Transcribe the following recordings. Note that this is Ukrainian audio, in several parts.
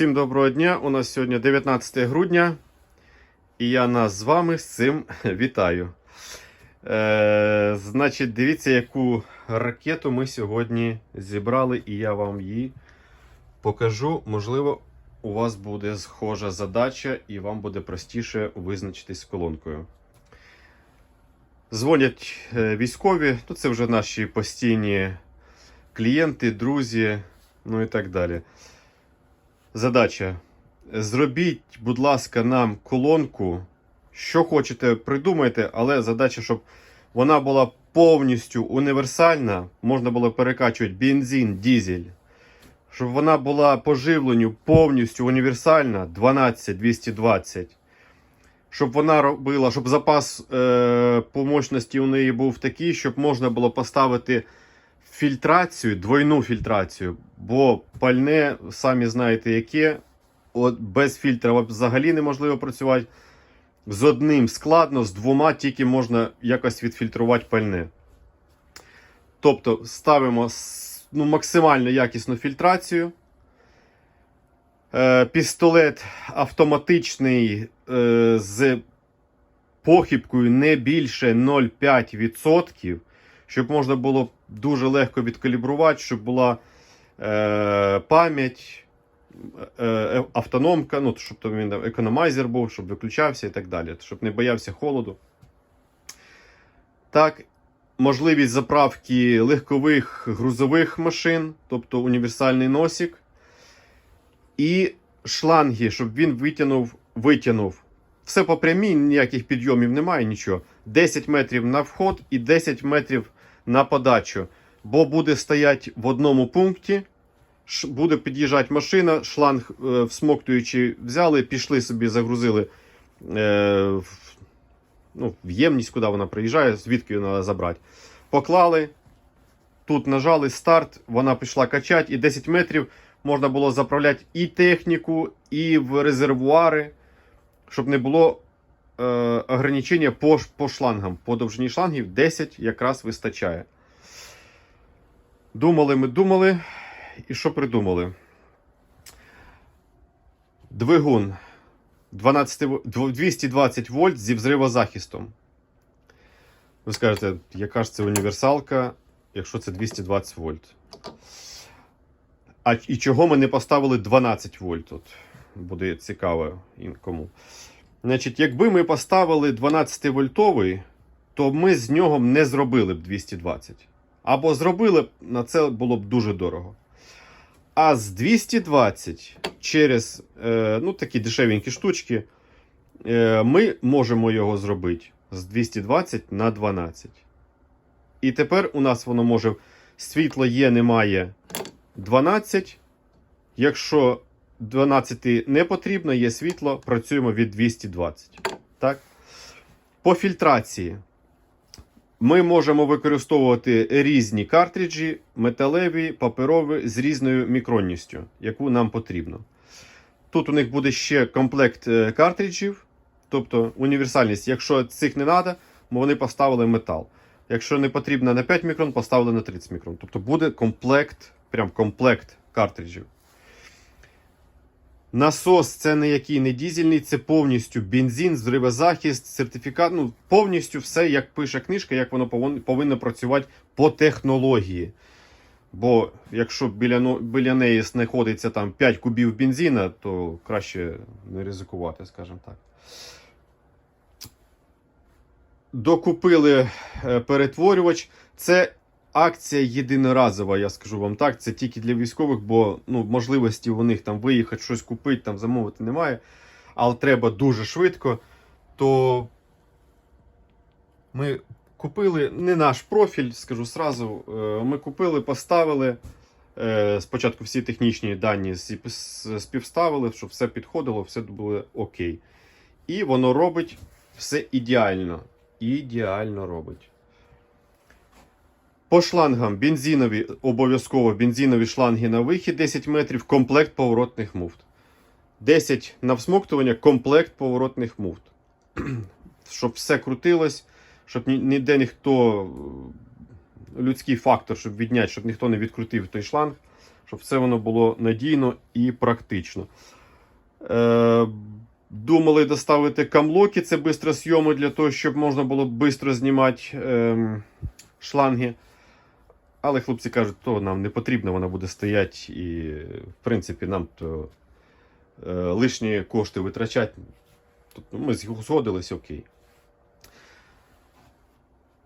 Всім доброго дня! У нас сьогодні 19 грудня, і я нас з вами з цим вітаю. Е, значить, дивіться, яку ракету ми сьогодні зібрали, і я вам її покажу. Можливо, у вас буде схожа задача, і вам буде простіше визначитись з колонкою. Дзвонять е, військові, ну це вже наші постійні клієнти, друзі, ну і так далі. Задача. Зробіть, будь ласка, нам колонку. Що хочете, придумайте, але задача, щоб вона була повністю універсальна. Можна було перекачувати бензин, дізель. Щоб вона була по живленню повністю універсальна 12-220. Щоб вона робила, щоб запас е, по мощності у неї був такий, щоб можна було поставити фільтрацію, двойну фільтрацію, бо пальне, самі знаєте, яке. От без фільтра взагалі неможливо працювати. З одним складно, з двома тільки можна якось відфільтрувати пальне. Тобто ставимо ну, максимально якісну фільтрацію. Е, пістолет автоматичний е, з похибкою не більше 0,5% щоб можна було дуже легко відкалібрувати, щоб була е, пам'ять, е, е, автономка, ну, щоб там він економайзер був, щоб виключався і так далі, щоб не боявся холоду. Так, можливість заправки легкових грузових машин, тобто універсальний носик. І шланги, щоб він витягнув, витягнув. Все по прямій, ніяких підйомів немає, нічого. 10 метрів на вход і 10 метрів на подачу. Бо буде стояти в одному пункті, буде під'їжджати машина, шланг е, всмоктуючи, взяли, пішли собі, загрузили е, ну, в ємність, куди вона приїжджає, звідки її треба забрати. Поклали, тут нажали старт, вона пішла качати, і 10 метрів можна було заправляти і техніку, і в резервуари, щоб не було е, ограничення по, по шлангам. По довжині шлангів 10 якраз вистачає. Думали ми, думали. І що придумали? Двигун 12, 220 вольт зі взривозахистом. Ви скажете, яка ж це універсалка, якщо це 220 вольт? А і чого ми не поставили 12 вольт? Тут буде цікаво їм кому. Значить, якби ми поставили 12-вольтовий, то ми з нього не зробили б 220. Або зробили б, на це було б дуже дорого. А з 220 через е, ну, такі дешевенькі штучки, е, ми можемо його зробити з 220 на 12. І тепер у нас воно може світло є, немає 12. Якщо 12 не потрібно, є світло, працюємо від 220. Так? По фільтрації ми можемо використовувати різні картриджі, металеві, паперові з різною мікронністю, яку нам потрібно. Тут у них буде ще комплект е, картриджів, тобто універсальність. Якщо цих не треба, вони поставили метал. Якщо не потрібно на 5 мікрон, поставили на 30 мікрон. Тобто буде комплект, прям комплект картриджів. Насос це не який не дізельний, це повністю бензин, зривозахист, сертифікат. Ну, повністю все, як пише книжка, як воно повинно працювати по технології. Бо якщо біля, біля неї знаходиться там 5 кубів бензина, то краще не ризикувати, скажімо так. Докупили е, перетворювач. Це акція єдиноразова, я скажу вам так. Це тільки для військових, бо ну, можливості у них там виїхати, щось купити, там замовити немає. Але треба дуже швидко. То ми купили не наш профіль, скажу сразу. Е, Ми купили, поставили. Е, Спочатку всі технічні дані співставили, щоб все підходило, все було окей. І воно робить все ідеально. Ідеально робить. По шлангам бензинові, обов'язково бензинові шланги на вихід 10 метрів, комплект поворотних муфт. 10 на всмоктування, комплект поворотних муфт. щоб все крутилось, щоб ніде ніхто людський фактор, щоб відняти, щоб ніхто не відкрутив той шланг, щоб все воно було надійно і практично. Е, думали доставити камлоки, це бистросйоми для того, щоб можна було швидко знімати е, шланги. Але хлопці кажуть, то нам не потрібно, вона буде стояти, і, в принципі, нам то е, лишні кошти витрачати. Тобто ми згодились, окей.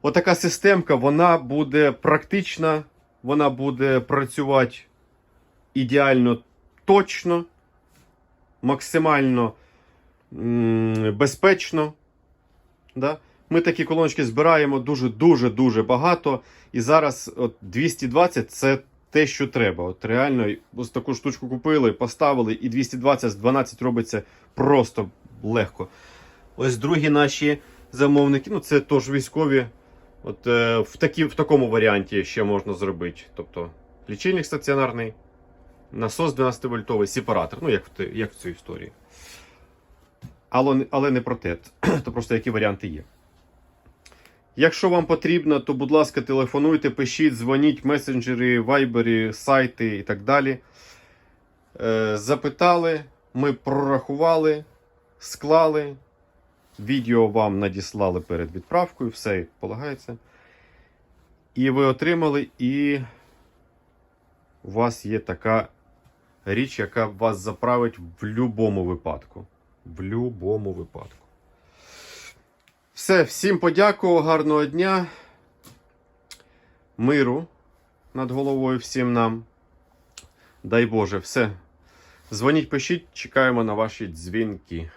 Отака системка, вона буде практична, вона буде працювати ідеально точно, максимально м, безпечно. Да? Ми такі колоночки збираємо дуже-дуже-дуже багато. І зараз от 220 це те, що треба. От реально, ось таку штучку купили, поставили, і 220 з 12 робиться просто легко. Ось другі наші замовники, ну це теж військові. От е, в, такі, в такому варіанті ще можна зробити. Тобто лічильник стаціонарний, насос 12 вольтовий, сепаратор, ну як як в цій історії. Але, але не протет. То просто які варіанти є. Якщо вам потрібно, то, будь ласка, телефонуйте, пишіть, дзвоніть, месенджери, вайбері, сайти і так далі. Е, запитали, ми прорахували, склали. Відео вам надіслали перед відправкою, все полагається. І ви отримали, і у вас є така річ, яка вас заправить в будь-якому випадку. В будь-якому випадку. Все, всім подякував, гарного дня. Миру над головою всім нам. Дай Боже, все. Дзвоніть, пишіть, чекаємо на ваші дзвінки.